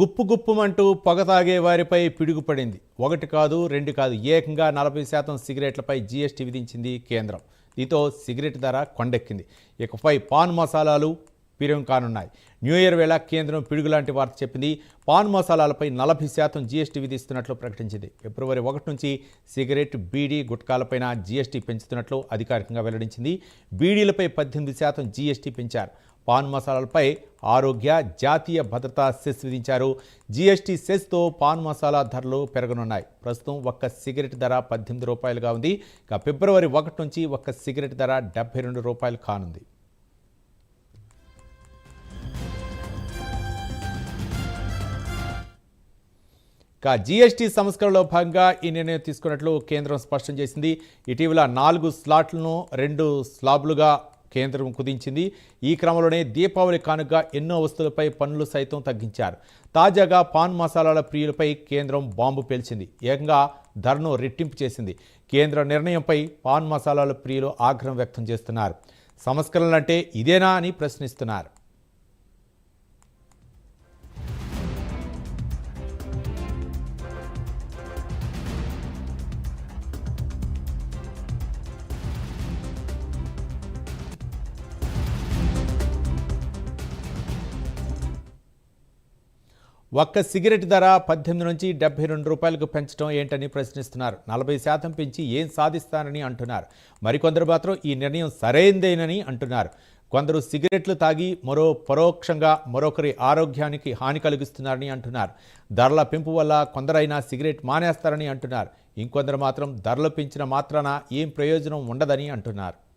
గుప్పు గుప్పుమంటూ పొగ తాగే వారిపై పిడుగుపడింది. ఒకటి కాదు రెండు కాదు ఏకంగా నలభై శాతం సిగరెట్లపై జీఎస్టీ విధించింది కేంద్రం. దీంతో సిగరెట్ ధర కొండెక్కింది. ఇకపై పాన్ మసాలాలు పిరం కానున్నాయి. న్యూ ఇయర్ వేళ కేంద్రం పిడుగులాంటి వార్త చెప్పింది. పాన్ మసాలాలపై నలభై శాతం జీఎస్టీ విధిస్తున్నట్లు ప్రకటించింది. ఫిబ్రవరి ఒకటి నుంచి సిగరెట్ బీడీ గుట్కాలపైన జీఎస్టీ పెంచుతున్నట్లు అధికారికంగా వెల్లడించింది. బీడీలపై పద్దెనిమిది శాతం జీఎస్టీ పెంచారు. పాన్ మసాలాలపై ఆరోగ్య జాతీయ భద్రతా సెస్ విధించారు. జీఎస్టీ సెస్తో పాన్ మసాలా ధరలు పెరగనున్నాయి. ప్రస్తుతం ఒక్క సిగరెట్ ధర పద్దెనిమిది రూపాయలుగా ఉంది. ఇక ఫిబ్రవరి ఒకటి నుంచి ఒక్క సిగరెట్ ధర డెబ్బై రెండు రూపాయలు కానుంది. ఇక జీఎస్టీ సంస్కరణలో భాగంగా ఈ నిర్ణయం తీసుకున్నట్లు కేంద్రం స్పష్టం చేసింది. ఇటీవల నాలుగు స్లాట్లను రెండు స్లాబ్లుగా కేంద్రం కుదించింది. ఈ క్రమంలోనే దీపావళి కానుక ఎన్నో వస్తువులపై పన్నులు సైతం తగ్గించారు. తాజాగా పాన్ మసాలాల ప్రియులపై కేంద్రం బాంబు పేల్చింది. ఏకంగా ధరను రెట్టింపు చేసింది. కేంద్ర నిర్ణయంపై పాన్ మసాలాల ప్రియులు ఆగ్రహం వ్యక్తం చేస్తున్నారు. సంస్కరణలంటే ఇదేనా అని ప్రశ్నిస్తున్నారు. ఒక్క సిగరెట్ ధర పద్దెనిమిది నుంచి డెబ్బై రెండు రూపాయలకు పెంచడం ఏంటని ప్రశ్నిస్తున్నారు. నలభై శాతం పెంచి ఏం సాధిస్తానని అంటున్నారు. మరికొందరు మాత్రం ఈ నిర్ణయం సరైందేనని అంటున్నారు. కొందరు సిగరెట్లు తాగి మరో పరోక్షంగా మరొకరి ఆరోగ్యానికి హాని కలిగిస్తున్నారని అంటున్నారు. ధరల పెంపు వల్ల కొందరైనా సిగరెట్ మానేస్తారని అంటున్నారు. ఇంకొందరు మాత్రం ధరలు పెంచిన మాత్రాన ఏం ప్రయోజనం ఉండదని అంటున్నారు.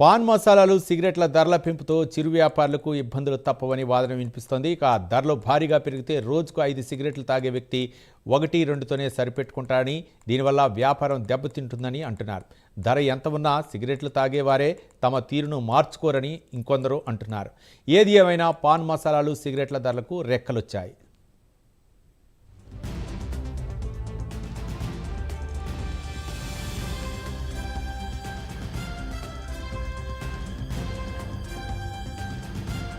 పాన్ మసాలాలు సిగరెట్ల ధరల పెంపుతో చిరు వ్యాపారులకు ఇబ్బందులు తప్పవని వాదన వినిపిస్తోంది. ఇక ధరలు భారీగా పెరిగితే రోజుకు ఐదు సిగరెట్లు తాగే వ్యక్తి ఒకటి రెండుతోనే సరిపెట్టుకుంటారని దీనివల్ల వ్యాపారం దెబ్బతింటుందని అంటున్నారు. ధర ఎంత ఉన్నా సిగరెట్లు తాగేవారే తమ తీరును మార్చుకోరని ఇంకొందరు అంటున్నారు. ఏది ఏమైనా పాన్ మసాలాలు సిగరెట్ల ధరలకు రెక్కలొచ్చాయి.